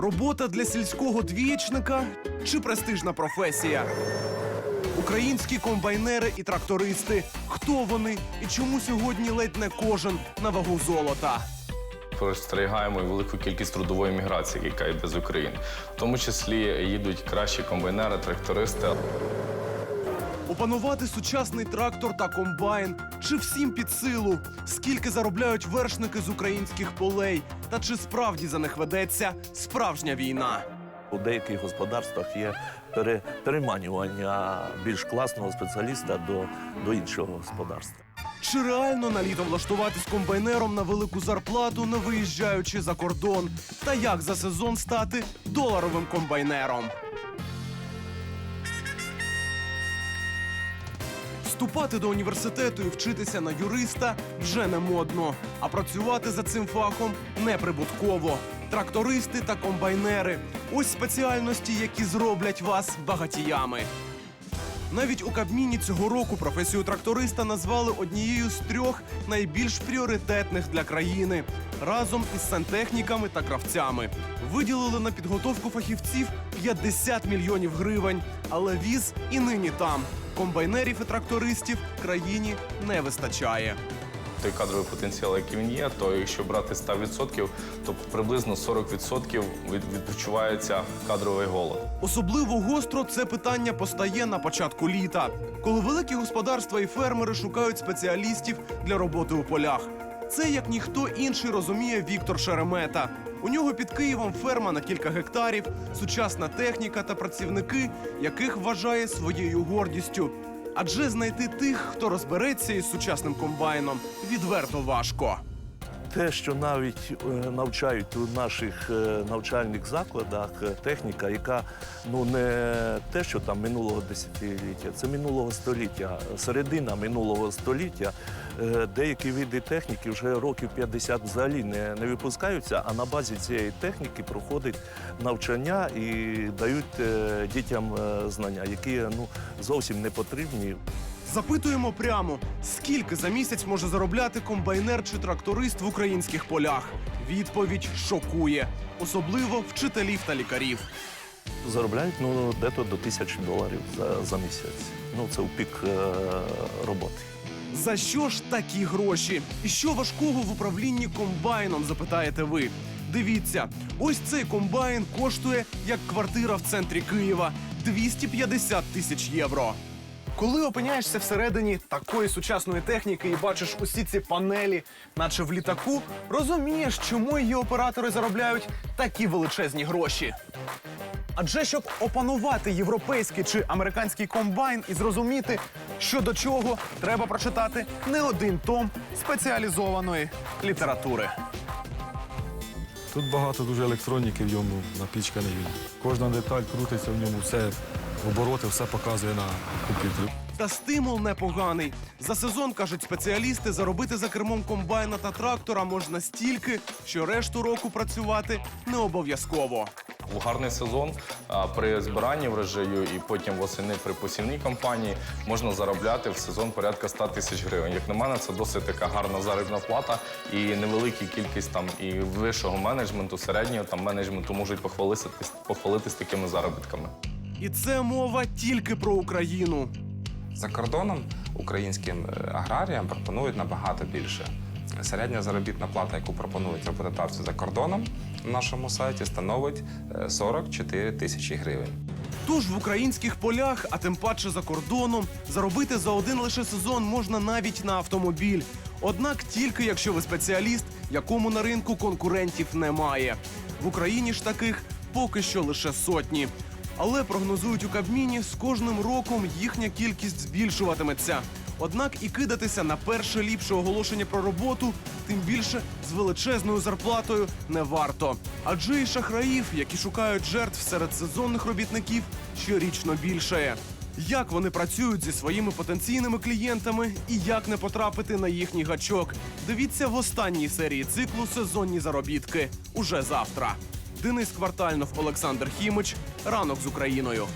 Робота для сільського двієчника чи престижна професія? Українські комбайнери і трактористи. Хто вони і чому сьогодні ледь не кожен на вагу золота? Спостерігаємо велику кількість трудової міграції, яка йде з України. В тому числі їдуть кращі комбайнери, трактористи. Опанувати сучасний трактор та комбайн чи всім під силу? Скільки заробляють вершники з українських полей? Та чи справді за них ведеться справжня війна? У деяких господарствах є пере, переманювання більш класного спеціаліста до, до іншого господарства. Чи реально на літо влаштуватись комбайнером на велику зарплату, не виїжджаючи за кордон? Та як за сезон стати доларовим комбайнером? Вступати до університету і вчитися на юриста вже не модно, а працювати за цим фахом неприбутково. Трактористи та комбайнери ось спеціальності, які зроблять вас багатіями. Навіть у Кабміні цього року професію тракториста назвали однією з трьох найбільш пріоритетних для країни разом із сантехніками та кравцями. Виділили на підготовку фахівців 50 мільйонів гривень, але віз і нині там. Комбайнерів і трактористів країні не вистачає. Той кадровий потенціал, який він є, то якщо брати 100%, то приблизно 40% від- відчувається кадровий голод. Особливо гостро це питання постає на початку літа, коли великі господарства і фермери шукають спеціалістів для роботи у полях. Це як ніхто інший розуміє Віктор Шеремета. У нього під Києвом ферма на кілька гектарів, сучасна техніка та працівники, яких вважає своєю гордістю. Адже знайти тих, хто розбереться із сучасним комбайном, відверто важко. Те, що навіть е, навчають у наших е, навчальних закладах, е, техніка, яка ну не те, що там минулого десятиліття, це минулого століття, середина минулого століття. Деякі види техніки вже років 50 взагалі не, не випускаються, а на базі цієї техніки проходить навчання і дають дітям знання, які ну зовсім не потрібні Запитуємо прямо, скільки за місяць може заробляти комбайнер чи тракторист в українських полях. Відповідь шокує, особливо вчителів та лікарів. Заробляють ну дето до тисячі доларів за, за місяць. Ну це у пік е, роботи. За що ж такі гроші? І що важкого в управлінні комбайном? Запитаєте ви. Дивіться, ось цей комбайн коштує як квартира в центрі Києва 250 тисяч євро. Коли опиняєшся всередині такої сучасної техніки і бачиш усі ці панелі, наче в літаку, розумієш, чому її оператори заробляють такі величезні гроші. Адже щоб опанувати європейський чи американський комбайн і зрозуміти, що до чого, треба прочитати не один том спеціалізованої літератури. Тут багато дуже електроніки в ньому напічканий. Кожна деталь крутиться в ньому, все обороти, все показує на комп'ютері. Та стимул непоганий. За сезон кажуть спеціалісти, заробити за кермом комбайна та трактора можна стільки, що решту року працювати не обов'язково. В гарний сезон а, при збиранні врожаю і потім восени при посівній кампанії можна заробляти в сезон порядка 100 тисяч гривень. Як на мене, це досить така гарна заробітна плата і невелика кількість там і вищого менеджменту, середнього там менеджменту можуть похвалитися, похвалитись такими заробітками. І це мова тільки про Україну. За кордоном українським е, аграріям пропонують набагато більше. Середня заробітна плата, яку пропонують роботодавці за кордоном на нашому сайті, становить е, 44 тисячі гривень. Тож в українських полях, а тим паче за кордоном, заробити за один лише сезон можна навіть на автомобіль. Однак тільки якщо ви спеціаліст, якому на ринку конкурентів немає. В Україні ж таких поки що лише сотні. Але прогнозують у Кабміні, з кожним роком їхня кількість збільшуватиметься. Однак і кидатися на перше ліпше оголошення про роботу, тим більше з величезною зарплатою, не варто. Адже і шахраїв, які шукають жертв серед сезонних робітників, щорічно більшає. Як вони працюють зі своїми потенційними клієнтами і як не потрапити на їхній гачок? Дивіться в останній серії циклу Сезонні заробітки уже завтра. Денис Квартальнов, Олександр Хімич. Ранок з Україною.